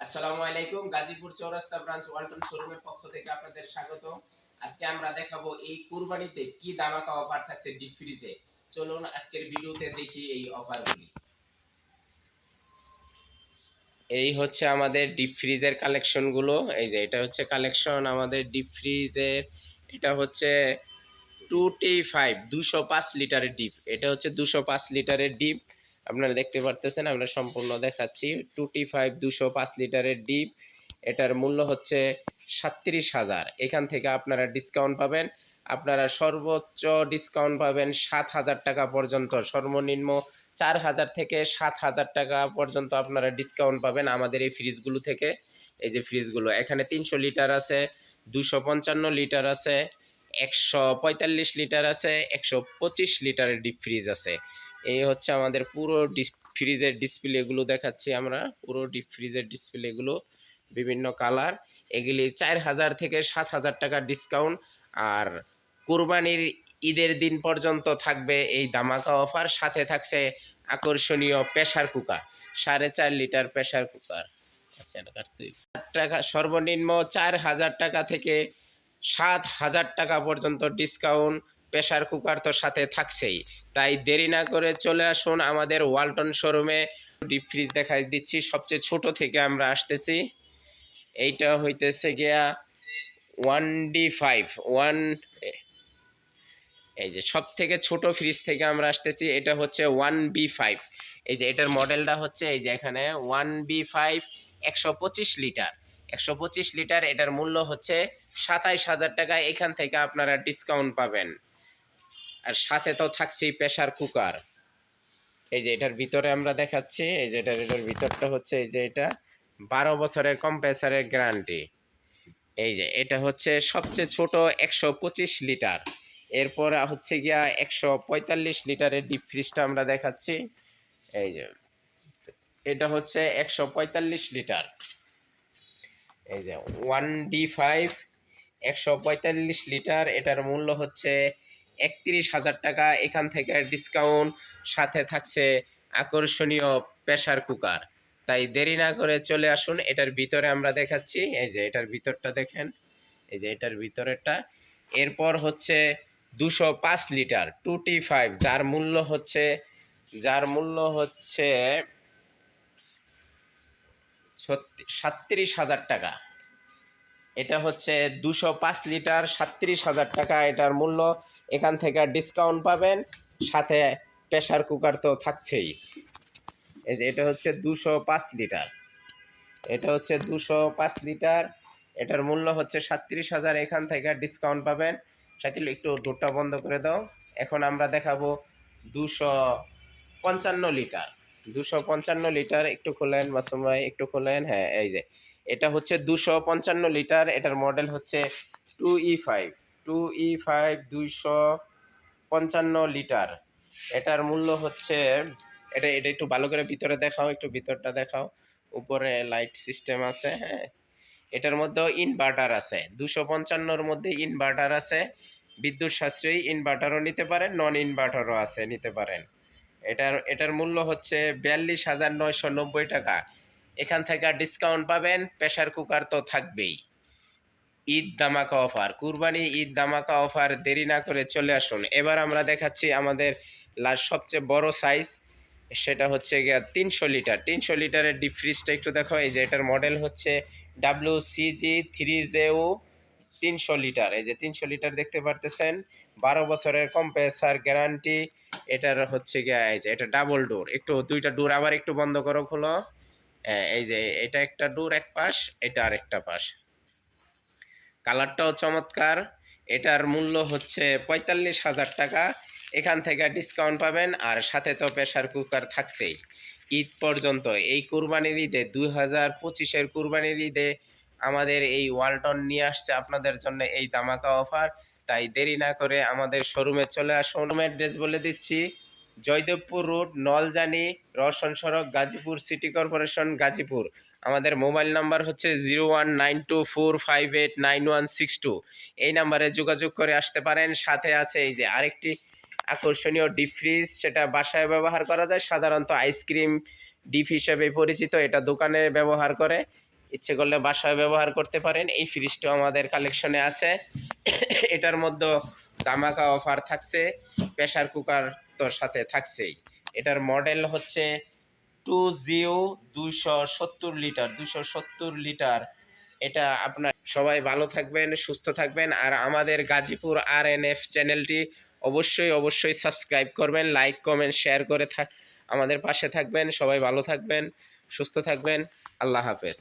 আসসালামু আলাইকুম, গাজীপুর চৌরাস্তা ব্রাঞ্চ ওয়ালটন শোরুমের পক্ষ থেকে আপনাদের স্বাগত। আজকে আমরা দেখাবো এই কুরবানিতে কি দামাকা অফার থাকছে ডিপ ফ্রিজে চলুন আজকের ভিডিওতে দেখি এই অফারগুলি। এই হচ্ছে আমাদের ডিপ ফ্রিজের কালেকশনগুলো এই যে এটা হচ্ছে কালেকশন আমাদের ডিপ ফ্রিজের এটা হচ্ছে টু টি ফাইভ দুশো পাঁচ লিটারের ডিপ এটা হচ্ছে দুশো পাঁচ লিটারের ডিপ আপনারা দেখতে পারতেছেন, আমরা সম্পূর্ণ দেখাচ্ছি। টুটি ফাইভ দুশো পাঁচ লিটারের ডিপ, এটার মূল্য হচ্ছে সাতত্রিশ হাজার। এখান থেকে আপনারা ডিসকাউন্ট পাবেন। আপনারা সর্বোচ্চ ডিসকাউন্ট পাবেন সাত হাজার টাকা পর্যন্ত। সর্বনিম্ন চার হাজার থেকে সাত হাজার টাকা পর্যন্ত আপনারা ডিসকাউন্ট পাবেন আমাদের এই ফ্রিজগুলো থেকে। এই যে ফ্রিজগুলো এখানে তিনশো লিটার আছে, দুশো পঞ্চান্ন লিটার আছে, একশো পঁয়তাল্লিশ লিটার আছে, একশো পঁচিশ লিটারের ডিপ ফ্রিজ আছে। এই হচ্ছে আমাদের পুরো ফ্রিজের ডিসপ্লেগুলো দেখাচ্ছি আমরা। পুরো ডিপ ফ্রিজের ডিসপ্লেগুলো বিভিন্ন কালার এগুলি চার হাজার থেকে সাত হাজার টাকার ডিসকাউন্ট আর কুরবানির ঈদের দিন পর্যন্ত থাকবে এই দামাকা অফার সাথে থাকছে আকর্ষণীয় প্রেশার কুকার সাড়ে চার লিটার প্রেশার কুকার। টাকা, সর্বনিম্ন চার হাজার টাকা থেকে সাত হাজার টাকা পর্যন্ত ডিসকাউন্ট প্রেশার কুকার তো সাথে থাকছেই। তাই দেরি না করে চলে আসুন আমাদের ওয়ালটন শোরুমে। ডিপ ফ্রিজ দেখাই দিচ্ছি, সবচেয়ে ছোট থেকে আমরা আসতেছি। এইটা হইতেছে গিয়া ওয়ান ডি ফাইভ, ওয়ান এই যে সব থেকে ছোট ফ্রিজ থেকে আমরা আসতেছি, এটা হচ্ছে ওয়ান বি ফাইভ। এই যে এটার মডেলটা হচ্ছে এই যে এখানে ওয়ান বি ফাইভ একশো পঁচিশ লিটার। একশো পঁচিশ লিটার এটার মূল্য হচ্ছে সাতাইশ হাজার টাকা, এখান থেকে আপনারা ডিসকাউন্ট পাবেন। আর সাথে তো থাকছেই প্রেশার কুকার এই যে এটার ভিতরে আমরা দেখাচ্ছি, এই যে এটার এটার ভিতরটা হচ্ছে, এই যে এটা বারো বছরের কম্প্রেসারের গ্যারান্টি এই যে এটা হচ্ছে সবচেয়ে ছোট একশো পঁচিশ লিটার। এরপর হচ্ছে গিয়া একশো পঁয়তাল্লিশ লিটারের ডিপ ফ্রিজটা আমরা দেখাচ্ছি। এই যে এটা হচ্ছে একশো পঁয়তাল্লিশ লিটার। এই যে ওয়ান ডি ফাইভ একশো পঁয়তাল্লিশ লিটার, এটার মূল্য হচ্ছে একত্রিশ হাজার টাকা, এখান থেকে ডিসকাউন্ট সাথে থাকছে আকর্ষণীয় প্রেশার কুকার তাই দেরি না করে চলে আসুন, এটার ভিতরে আমরা দেখাচ্ছি, এই যে এটার ভিতরটা দেখেন, এই যে এটার ভিতরেরটা। এরপর হচ্ছে দুশো পাঁচ লিটার টুটি ফাইভ যার মূল্য হচ্ছে, যার মূল্য হচ্ছে সাতত্রিশ হাজার টাকা। এটা হচ্ছে দুশো পাঁচ লিটার সাতত্রিশ হাজার টাকা এটার মূল্য। এখান থেকে ডিসকাউন্ট পাবেন, সাথে প্রেশার কুকার তো থাকছেই। এই যে এটা হচ্ছে দুশো পাঁচ লিটার। এটা হচ্ছে দুশো পাঁচ লিটার, এটার মূল্য হচ্ছে সাতত্রিশ হাজার। এখান থেকে ডিসকাউন্ট পাবেন। শাকিল একটু ডোরটা বন্ধ করে দাও। এখন আমরা দেখাবো দুশো পঞ্চান্ন লিটার। দুশো পঞ্চান্ন লিটার একটু খোলেন, মাসুম ভাই, একটু খোলেন। হ্যাঁ এই যে এটা হচ্ছে দুশো পঞ্চান্ন লিটার, এটার মডেল হচ্ছে two E five two E five দুইশো পঞ্চান্ন লিটার। এটার মূল্য হচ্ছে, এটা এটা একটু ভালো করে ভিতরে দেখাও, একটু ভিতরটা দেখাও। উপরে লাইট সিস্টেম আছে হ্যাঁ। এটার মধ্যেও ইনভার্টার আছে, দুশো পঞ্চান্নর মধ্যে ইনভার্টার আছে। বিদ্যুৎ সাশ্রয়ী ইনভার্টারও নিতে পারেন নন ইনভার্টারও আছে, নিতে পারেন। এটার এটার মূল্য হচ্ছে বিয়াল্লিশ হাজার নয়শো নব্বই টাকা। এখান থেকে ডিসকাউন্ট পাবেন প্রেশার কুকার তো থাকবেই। ঈদ দামাকা অফার কুরবানি ঈদ দামাকা অফার দেরি না করে চলে আসুন। এবার আমরা দেখাচ্ছি আমাদের লাস্ট সবচেয়ে বড় সাইজ সেটা হচ্ছে গিয়া তিনশো লিটার তিনশো লিটারের ডিপ ফ্রিজটা একটু দেখো, এই যে এটার মডেল হচ্ছে ডাব্লিউ সিজি থ্রি জেও তিনশো লিটার এই যে তিনশো লিটার দেখতে পারতেছেন, বারো বছরের কম্প্রেসার গ্যারান্টি এটার হচ্ছে গিয়া এই যে এটা ডাবল ডোর একটু দুইটা ডোর আবার একটু বন্ধ করো, খোলো। এই যে এটা একটা ডোর এক পাশ, এটা আর একটা পাশ। কালারটাও চমৎকার। এটার মূল্য হচ্ছে পঁয়তাল্লিশ হাজার টাকা। এখান থেকে ডিসকাউন্ট পাবেন আর সাথে তো প্রেশার কুকার থাকছেই। ঈদ পর্যন্ত এই কুরবানির ঈদে, দুই হাজার পঁচিশের কুরবানির ঈদে আমাদের এই ওয়ালটন নিয়ে আসছে আপনাদের জন্য এই দামাকা অফার তাই দেরি না করে আমাদের শোরুমে চলে আসুন। অ্যাড্রেস বলে দিচ্ছি। জয়দেবপুর রোড, নলজানি, রওশন সড়ক, গাজীপুর সিটি কর্পোরেশন, গাজীপুর। আমাদের মোবাইল নাম্বার হচ্ছে zero one nine two four five eight nine one six two. এই নাম্বারে যোগাযোগ করে আসতে পারেন। সাথে আছে এই যে আরেকটি আকর্ষণীয় ডিপ ফ্রিজ, সেটা বাসায় ব্যবহার করা যায়। সাধারণত আইসক্রিম ডিপ হিসেবে পরিচিত। এটা দোকানে ব্যবহার করে। ইচ্ছে করলে বাসায় ব্যবহার করতে পারেন। এই ফ্রিজটাও আমাদের কালেকশনে আছে। এটার মধ্যে দামাকা অফার থাকছে। প্রেসার কুকার তো সাথে থাকছেই। এটার মডেল হচ্ছে টু জিও দুইশো সত্তর লিটার দুইশো সত্তর লিটার এটা আপনার সবাই ভালো থাকবেন, সুস্থ থাকবেন। আর আমাদের গাজীপুর আর এন এফ চ্যানেলটি অবশ্যই অবশ্যই সাবস্ক্রাইব করবেন লাইক কমেন্ট শেয়ার করে থাক আমাদের পাশে থাকবেন। সবাই ভালো থাকবেন, সুস্থ থাকবেন। আল্লাহ হাফেজ।